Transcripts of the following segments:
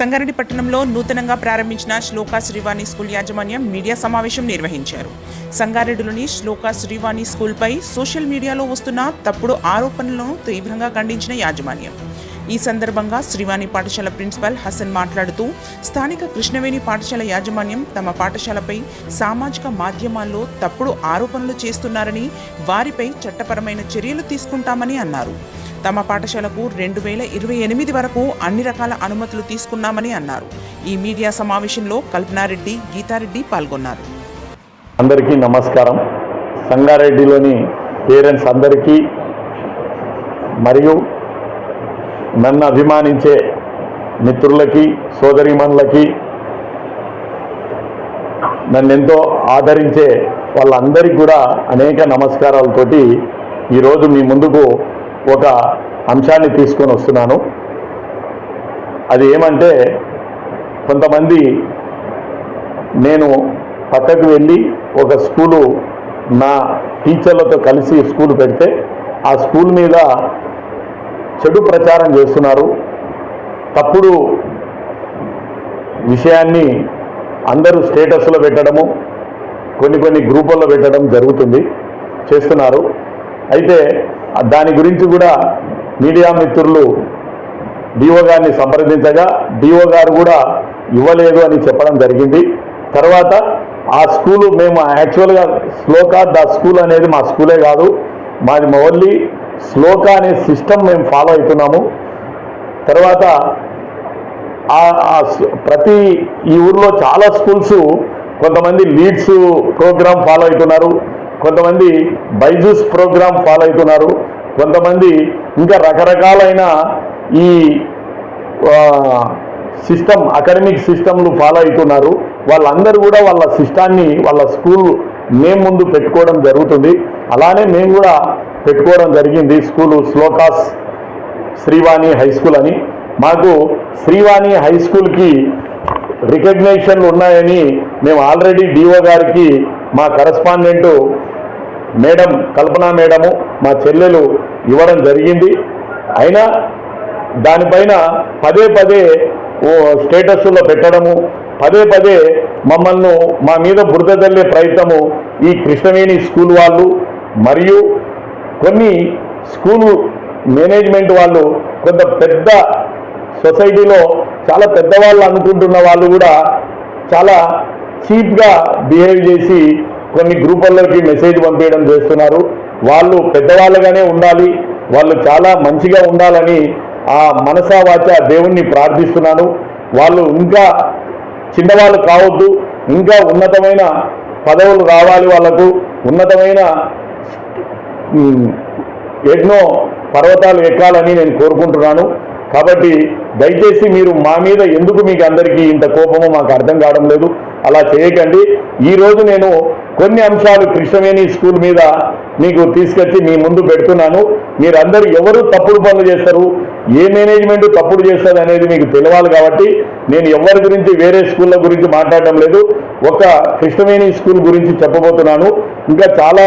సంగారెడ్డి పట్టణంలో నూతనంగా ప్రారంభించిన శ్లోకా శ్రీవాణి స్కూల్ యాజమాన్యం మీడియా సమావేశం నిర్వహించారు. సంగారెడ్డిలోని శ్లోకా శ్రీవాణి స్కూల్పై సోషల్ మీడియాలో వస్తున్న తప్పుడు ఆరోపణలను తీవ్రంగా ఖండించిన యాజమాన్యం. ఈ సందర్భంగా శ్రీవాణి పాఠశాల ప్రిన్సిపల్ హసన్ మాట్లాడుతూ స్థానిక కృష్ణవేణి పాఠశాల యాజమాన్యం తమ పాఠశాలపై సామాజిక మాధ్యమాల్లో తప్పుడు ఆరోపణలు చేస్తున్నారని వారిపై చట్టపరమైన చర్యలు తీసుకుంటామని అన్నారు. తమ పాఠశాలకు రెండు వేల ఇరవై ఎనిమిది వరకు అన్ని రకాల అనుమతులు తీసుకున్నామని అన్నారు. ఈ మీడియా సమావేశంలో కల్పనారెడ్డి గీతారెడ్డి పాల్గొన్నారు. అందరికీ నమస్కారం. సంగారెడ్డిలోని పేరెంట్స్ అందరికీ మరియు నన్ను అభిమానించే మిత్రులకి సోదరిమణులకి నన్ను ఎంతో ఆదరించే వాళ్ళందరికీ కూడా అనేక నమస్కారాలతోటి ఈరోజు మీ ముందుకు ఒక అంశాన్ని తీసుకొని వస్తున్నాను. అది ఏమంటే కొంతమంది నేను పక్కకు వెళ్ళి ఒక స్కూలు నా టీచర్లతో కలిసి స్కూల్ పెడితే ఆ స్కూల్ మీద చెడు ప్రచారం చేస్తున్నారు. తప్పుడు విషయాన్ని అందరూ స్టేటస్లో పెట్టడము కొన్ని కొన్ని గ్రూపుల్లో పెట్టడం జరుగుతుంది చేస్తున్నారు. అయితే దాని గురించి కూడా మీడియా మిత్రులు డిఓ గారిని సంప్రదించగా డిఓ గారు కూడా ఇవ్వలేదు అని చెప్పడం జరిగింది. తర్వాత ఆ స్కూలు మేము యాక్చువల్గా శ్లోకా ద స్కూల్ అనేది మా స్కూలే కాదు మాది ఓన్లీ శ్లోకా అనే సిస్టమ్ మేము ఫాలో అవుతున్నాము. తర్వాత ఆ- ప్రతి ఈ ఊర్లో చాలా స్కూల్స్ కొంతమంది లీడ్స్ ప్రోగ్రామ్ ఫాలో అవుతున్నారు. కొంతమంది బైజూస్ ప్రోగ్రామ్ ఫాలో అవుతున్నారు. కొంతమంది ఇంకా రకరకాలైన ఈ సిస్టమ్ అకాడమిక్ సిస్టమ్లు ఫాలో అవుతున్నారు. వాళ్ళందరూ కూడా వాళ్ళ సిస్టాన్ని వాళ్ళ స్కూల్ నేమ్ ముందు పెట్టుకోవడం జరుగుతుంది. అలానే మేము కూడా పెట్టుకోవడం జరిగింది school Shlokas Srivani high school అని. మాకు శ్రీవాణి హై స్కూల్కి రికగ్నేషన్లు ఉన్నాయని మేము ఆల్రెడీ డిఓ గారికి మా కరస్పాండెంటు మేడం కల్పన మేడము మా చెల్లెలు ఇవ్వడం జరిగింది. అయినా దానిపైన పదే పదే ఓ స్టేటస్లో పెట్టడము పదే పదే మమ్మల్ని మా మీద బురద తల్లే ప్రయత్నము ఈ కృష్ణవేణి స్కూల్ వాళ్ళు మరియు కొన్ని స్కూల్ మేనేజ్మెంట్ వాళ్ళు కొంత పెద్ద సొసైటీలో చాలా పెద్దవాళ్ళు అనుకుంటున్న వాళ్ళు కూడా చాలా చీప్గా బిహేవ్ చేసి కొన్ని గ్రూపుల్లోకి మెసేజ్ పంపించడం చేస్తున్నారు. వాళ్ళు పెద్దవాళ్ళుగానే ఉండాలి వాళ్ళు చాలా మంచిగా ఉండాలని ఆ మనసా వాచ దేవుణ్ణి ప్రార్థిస్తున్నాను. వాళ్ళు ఇంకా చిన్నవాళ్ళు కావద్దు ఇంకా ఉన్నతమైన పదవులు రావాలి వాళ్ళకు ఉన్నతమైన ఎన్నో పర్వతాలు ఎక్కాలని నేను కోరుకుంటున్నాను. కాబట్టి దయచేసి మీరు మా మీద ఎందుకు మీకు అందరికీ ఇంత కోపమో మాకు అర్థం కావడం లేదు. అలా చేయకండి. ఈరోజు నేను కొన్ని అంశాలు కృష్ణవేణి స్కూల్ మీద మీకు తీసుకొచ్చి మీ ముందు పెడుతున్నాను. మీరందరూ ఎవరు తప్పుడు పనులు చేస్తారు ఏ మేనేజ్మెంట్ తప్పుడు చేస్తుంది అనేది మీకు తెలియాలి కాబట్టి నేను ఎవరి గురించి వేరే స్కూళ్ళ గురించి మాట్లాడడం లేదు. ఒక కృష్ణవేణి స్కూల్ గురించి చెప్పబోతున్నాను. ఇంకా చాలా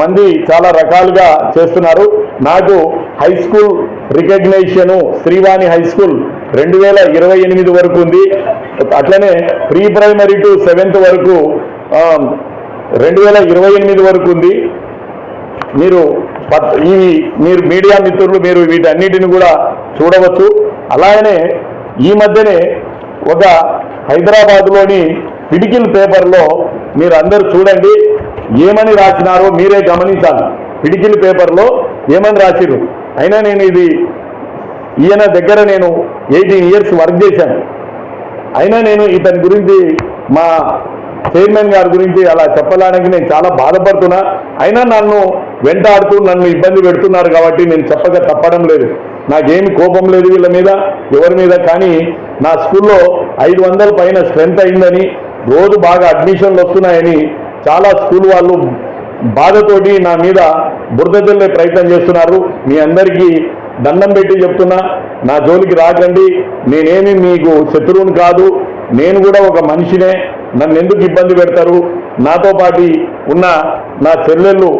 మంది చాలా రకాలుగా చేస్తున్నారు. నాకు high school recognition Srivani high school రెండు వేల ఇరవై ఎనిమిది వరకు ఉంది. అట్లనే ప్రీ ప్రైమరీ టు సెవెంత్ వరకు రెండు వేల ఇరవై ఎనిమిది వరకు ఉంది. మీరు ఇవి మీరు మీడియా మిత్రులు మీరు వీటన్నిటిని కూడా చూడవచ్చు. అలాగనే ఈ మధ్యనే ఒక హైదరాబాద్లోని పిడికిల్ పేపర్లో మీరు అందరూ చూడండి ఏమని రాసినారో మీరే గమనించాలి. పిడికిల్ పేపర్లో ఏమని రాసిరు అయినా నేను ఇది ఈయన దగ్గర నేను ఎయిటీన్ ఇయర్స్ వర్క్ చేశాను. అయినా నేను ఇతని గురించి మా చైర్మన్ గారి గురించి అలా చెప్పడానికి నేను చాలా బాధపడుతున్నా. అయినా నన్ను వెంటాడుతూ నన్ను ఇబ్బంది పెడుతున్నారు కాబట్టి నేను చెప్పక తప్పడం లేదు. నాకేమి కోపం లేదు వీళ్ళ మీద ఎవరి మీద కానీ నా స్కూల్లో ఐదు వందల పైన స్ట్రెంత్ అయిందని రోజు బాగా అడ్మిషన్లు వస్తున్నాయని చాలా స్కూల్ వాళ్ళు బాధతోటి నా మీద బురద తెల్లే ప్రయత్నం చేస్తున్నారు. మీ అందరికీ దండం పెట్టి చెప్తున్నా నా జోలికి రాకండి. నేనేమి మీకు శత్రువుని కాదు నేను కూడా ఒక మనిషినే. నన్ను ఎందుకు ఇబ్బంది పెడతారు? నాతో పాటి ఉన్న నా చెల్లెళ్ళు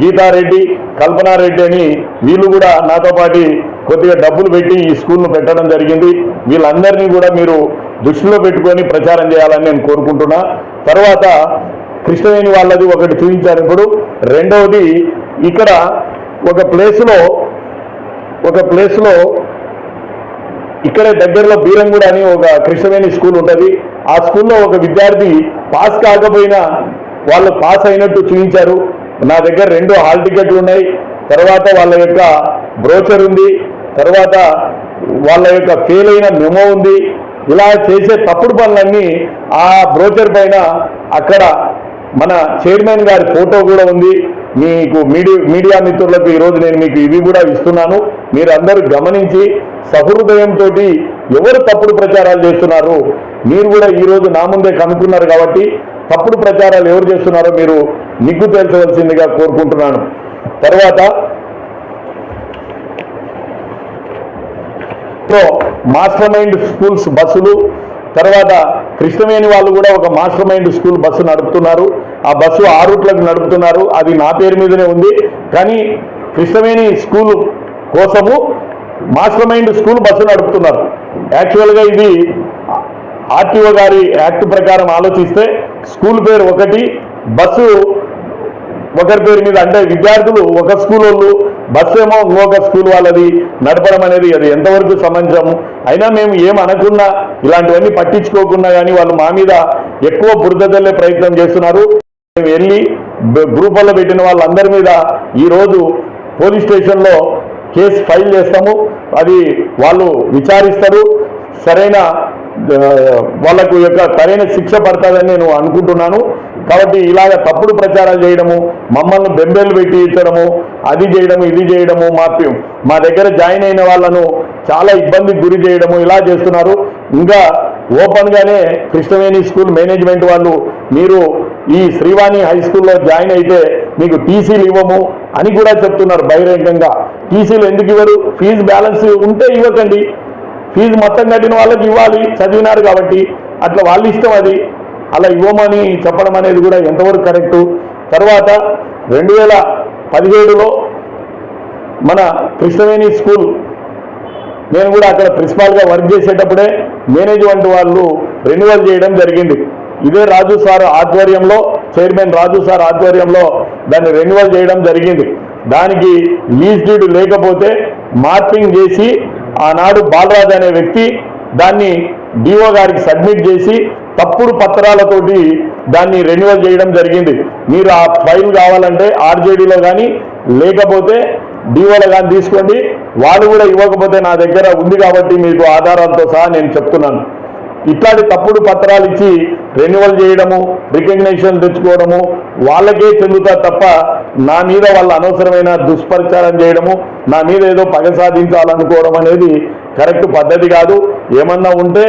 గీతారెడ్డి కల్పనారెడ్డి అని వీళ్ళు కూడా నాతో పాటి కొద్దిగా డబ్బులు పెట్టి ఈ స్కూల్ను పెట్టడం జరిగింది. వీళ్ళందరినీ కూడా మీరు దృష్టిలో పెట్టుకొని ప్రచారం చేయాలని నేను కోరుకుంటున్నా. తర్వాత కృష్ణవేణి వాళ్ళది ఒకటి చూపించారు ఇప్పుడు. రెండవది ఇక్కడ ఒక ప్లేస్లో ఒక ప్లేస్లో ఇక్కడే దగ్గరలో బీరంగూడ అని ఒక కృష్ణవేణి స్కూల్ ఉంటుంది. ఆ స్కూల్లో ఒక విద్యార్థి పాస్ కాకపోయినా వాళ్ళు పాస్ అయినట్టు చూపించారు. నా దగ్గర రెండు హాల్ టికెట్లు ఉన్నాయి. తర్వాత వాళ్ళ యొక్క బ్రోచర్ ఉంది. తర్వాత వాళ్ళ యొక్క ఫెయిల్ అయిన మెమో ఉంది. ఇలా చేసే తప్పుడు పనులన్నీ ఆ బ్రోచర్ పైన అక్కడ మన చైర్మన్ గారి ఫోటో కూడా ఉంది. మీకు మీడియా మీడియా మిత్రులకు ఈరోజు నేను మీకు ఇవి కూడా ఇస్తున్నాను. మీరు అందరూ గమనించి సహృదయంతో ఎవరు తప్పుడు ప్రచారాలు చేస్తున్నారు? మీరు కూడా ఈరోజు నా ముందే కనుక్కున్నారు కాబట్టి తప్పుడు ప్రచారాలు ఎవరు చేస్తున్నారో మీరు నిగ్గు తేల్చవలసిందిగా కోరుకుంటున్నాను. తర్వాత సో మాస్టర్ మైండ్ స్కూల్స్ బస్సులు తర్వాత కృష్ణవేణి వాళ్ళు కూడా ఒక మాస్టర్ మైండ్ స్కూల్ బస్సు నడుపుతున్నారు. ఆ బస్సు ఆ రూట్లకు నడుపుతున్నారు. అది నా పేరు మీదనే ఉంది. కానీ కృష్ణవేణి స్కూల్ కోసము మాస్టర్ మైండ్ స్కూల్ బస్సు నడుపుతున్నారు. యాక్చువల్గా ఇది ఆర్టీఓ గారి యాక్ట్ ప్రకారం ఆలోచిస్తే స్కూల్ పేరు ఒకటి బస్సు ఒకరి పేరు మీద అంటే విద్యార్థులు ఒక స్కూల్ వాళ్ళు బస్సు ఏమో ఇంకొక స్కూల్ వాళ్ళది నడపడం అనేది అది ఎంతవరకు సమంజము అయినా మేము ఏం అనకున్నా ఇలాంటివన్నీ పట్టించుకోకుండా కానీ వాళ్ళు మా మీద ఎక్కువ బురద ప్రయత్నం చేస్తున్నారు. వెళ్ళి గ్రూపుల్లో పెట్టిన వాళ్ళందరి మీద ఈరోజు పోలీస్ స్టేషన్లో కేసు ఫైల్ చేస్తాము. అది వాళ్ళు విచారిస్తారు. సరైన వాళ్ళకు యొక్క సరైన శిక్ష పడతాదని నేను అనుకుంటున్నాను. కాబట్టి ఇలాగ తప్పుడు ప్రచారాలు చేయడము మమ్మల్ని బెంబేలు పెట్టి ఇచ్చడము అది చేయడము ఇది చేయడము మా మా దగ్గర జాయిన్ అయిన వాళ్ళను చాలా ఇబ్బందికి గురి చేయడము ఇలా చేస్తున్నారు. ఇంకా ఓపెన్గానే కృష్ణవేణి స్కూల్ మేనేజ్మెంట్ వాళ్ళు మీరు ఈ శ్రీవాణి హై స్కూల్లో జాయిన్ అయితే మీకు టీసీలు ఇవ్వము అని కూడా చెప్తున్నారు బహిరంగంగా. టీసీలు ఎందుకు ఇవ్వరు? ఫీజు బ్యాలెన్స్ ఉంటే ఇవ్వకండి. ఫీజు మొత్తం కట్టిన వాళ్ళకి ఇవ్వాలి చదివినారు కాబట్టి. అట్లా వాళ్ళ ఇష్టం అది. అలా ఇవ్వమని చెప్పడం అనేది కూడా ఎంతవరకు కరెక్టు? తర్వాత రెండు వేల పదిహేడులో మన కృష్ణవేణి స్కూల్ నేను కూడా అక్కడ ప్రిన్సిపాల్గా వర్క్ చేసేటప్పుడే మేనేజ్మెంట్ వాళ్ళు రెన్యువల్ చేయడం జరిగింది. ఇదే రాజు సార్ ఆధ్వర్యంలో చైర్మన్ రాజు సార్ ఆధ్వర్యంలో దాన్ని రెన్యువల్ చేయడం జరిగింది. దానికి లీజ్ డీడ్ లేకపోతే మార్పింగ్ చేసి ఆనాడు బాలరాజ్ అనే వ్యక్తి దాన్ని డిఓ గారికి సబ్మిట్ చేసి తప్పుడు పత్రాలతోటి దాన్ని రెన్యువల్ చేయడం జరిగింది. మీరు ఆ ఫైల్ కావాలంటే ఆర్జేడీలో కానీ లేకపోతే డిఓలో కానీ తీసుకోండి. వాళ్ళు కూడా ఇవ్వకపోతే నా దగ్గర ఉంది కాబట్టి మీకు ఆధారాలతో సహా నేను చెప్తున్నాను. ఇట్లాంటి తప్పుడు పత్రాలు ఇచ్చి రెన్యువల్ చేయడము రికగ్నేషన్ తెచ్చుకోవడము వాళ్ళకే చెందుతా తప్ప నా మీద వాళ్ళ అనవసరమైన దుష్ప్రచారం చేయడము నా మీద ఏదో పగ సాధించాలనుకోవడం అనేది కరెక్ట్ పద్ధతి కాదు. ఏమన్నా ఉంటే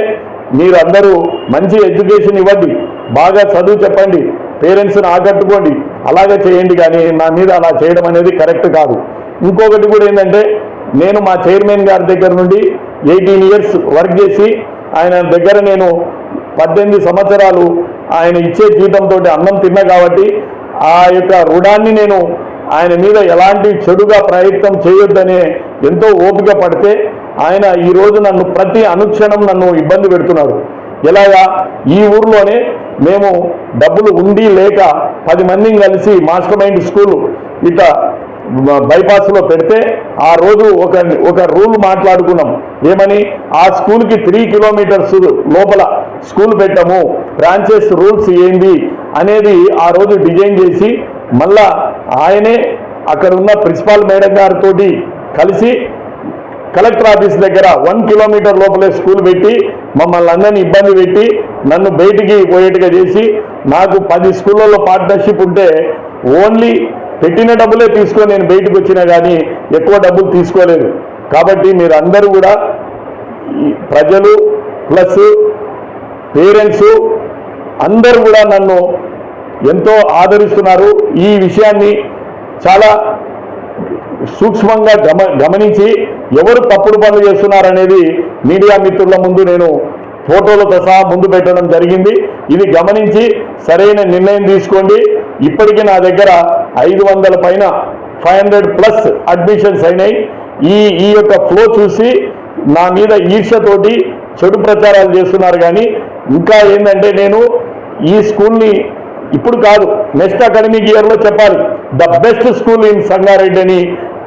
మీరందరూ మంచి ఎడ్యుకేషన్ ఇవ్వండి. బాగా చదువు చెప్పండి. పేరెంట్స్ని ఆకట్టుకోండి. అలాగే చేయండి కానీ నా మీద అలా చేయడం అనేది కరెక్ట్ కాదు. ఇంకొకటి కూడా ఏంటంటే నేను మా చైర్మన్ గారి దగ్గర నుండి ఎయిటీన్ ఇయర్స్ వర్క్ చేసి ఆయన దగ్గర నేను పద్దెనిమిది సంవత్సరాలు ఆయన ఇచ్చే జీతంతో అన్నం తిన్నా కాబట్టి ఆ యొక్క రుణాన్ని నేను ఆయన మీద ఎలాంటి చెడుగా ప్రయత్నం చేయొద్దనే ఎంతో ఓపిక పడితే ఆయన ఈరోజు నన్ను ప్రతి అనుక్షణం నన్ను ఇబ్బంది పెడుతున్నాడు ఎలాగా? ఈ ఊర్లోనే మేము డబ్బులు ఉండి లేక పది మందిని కలిసి మాస్టర్ మైండ్ స్కూల్ ఇట బైపాస్లో పెడితే ఆ రోజు ఒక ఒక రూల్ మాట్లాడుకున్నాం. ఏమని? ఆ స్కూల్కి త్రీ కిలోమీటర్స్ లోపల స్కూల్ పెట్టాము. బ్రాంచెస్ రూల్స్ ఏంది? అనేది ఆ రోజు డిజైన్ చేసి మళ్ళా ఆయనే అక్కడ ఉన్న ప్రిన్సిపాల్ మేడం గారితో కలిసి కలెక్టర్ ఆఫీస్ దగ్గర వన్ కిలోమీటర్ లోపలే స్కూల్ పెట్టి మమ్మల్ని అందరినీ ఇబ్బంది పెట్టి నన్ను బయటికి పోయేట్టుగా చేసి నాకు పది స్కూళ్ళల్లో పార్ట్నర్షిప్ ఉంటే ఓన్లీ పెట్టిన డబ్బులే తీసుకొని నేను బయటకు వచ్చినా కానీ ఎక్కువ డబ్బులు తీసుకోలేదు. కాబట్టి మీరు అందరూ కూడా ప్రజలు ప్లస్ పేరెంట్స్ అందరూ కూడా నన్ను ఎంతో ఆదరిస్తున్నారు. ఈ విషయాన్ని చాలా సూక్ష్మంగా గమ గమనించి ఎవరు తప్పుడు పనులు చేస్తున్నారనేది మీడియా మిత్రుల ముందు నేను ఫోటోలతో సహా ముందు పెట్టడం జరిగింది. ఇది గమనించి సరైన నిర్ణయం తీసుకోండి. ఇప్పటికీ నా దగ్గర ఐదు వందల పైన ఫైవ్ హండ్రెడ్ ప్లస్ అడ్మిషన్స్ అయినాయి. ఈ ఈ యొక్క ఫ్లో చూసి నా మీద ఈర్షతోటి చెడు ప్రచారాలు చేస్తున్నారు కానీ ఇంకా ఏంటంటే నేను ఈ స్కూల్ని ఇప్పుడు కాదు నెక్స్ట్ అకాడమిక్ ఇయర్లో చెప్పాలి. The best school in Sangareddy అని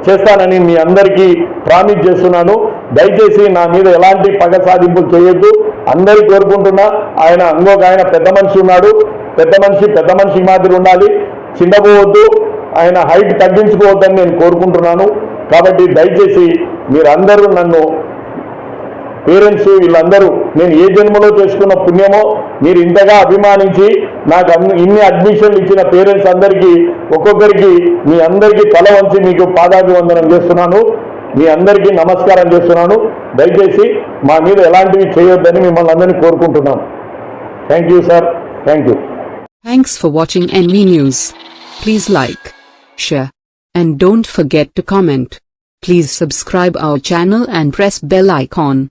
చేస్తానని మీ అందరికీ ప్రామిస్ చేస్తున్నాను. దయచేసి నా మీద ఎలాంటి పగ సాధింపులు చేయొద్దు. అందరూ కోరుకుంటున్నా ఆయన ఇంకొక ఆయన పెద్ద మనిషి ఉన్నాడు. పెద్ద మనిషి పెద్ద మనిషి మాదిరి ఉండాలి. చిన్నపోవద్దు ఆయన హైట్ తగ్గించుకోవద్దని నేను కోరుకుంటున్నాను. కాబట్టి దయచేసి మీరందరూ నన్ను పేరెంట్స్ వీళ్ళందరూ నేను ఏ జన్మలో చేసుకున్న పుణ్యమో మీరు ఇంతగా అభిమానించి నాకు అన్ని- ఇన్ని అడ్మిషన్లు ఇచ్చిన పేరెంట్స్ అందరికీ ఒక్కొక్కరికి మీ అందరికీ తల వంచి మీకు పాదాభివందనం చేస్తున్నాను. మీ అందరికీ నమస్కారం చేస్తున్నాను. దయచేసి మా మీద ఎలాంటివి చేయొద్దని మిమ్మల్ని అందరినీ కోరుకుంటున్నాను. Thank you sir thank you thanks for watching NV Please like, share, and don't forget to comment. Please subscribe our channel and press bell icon.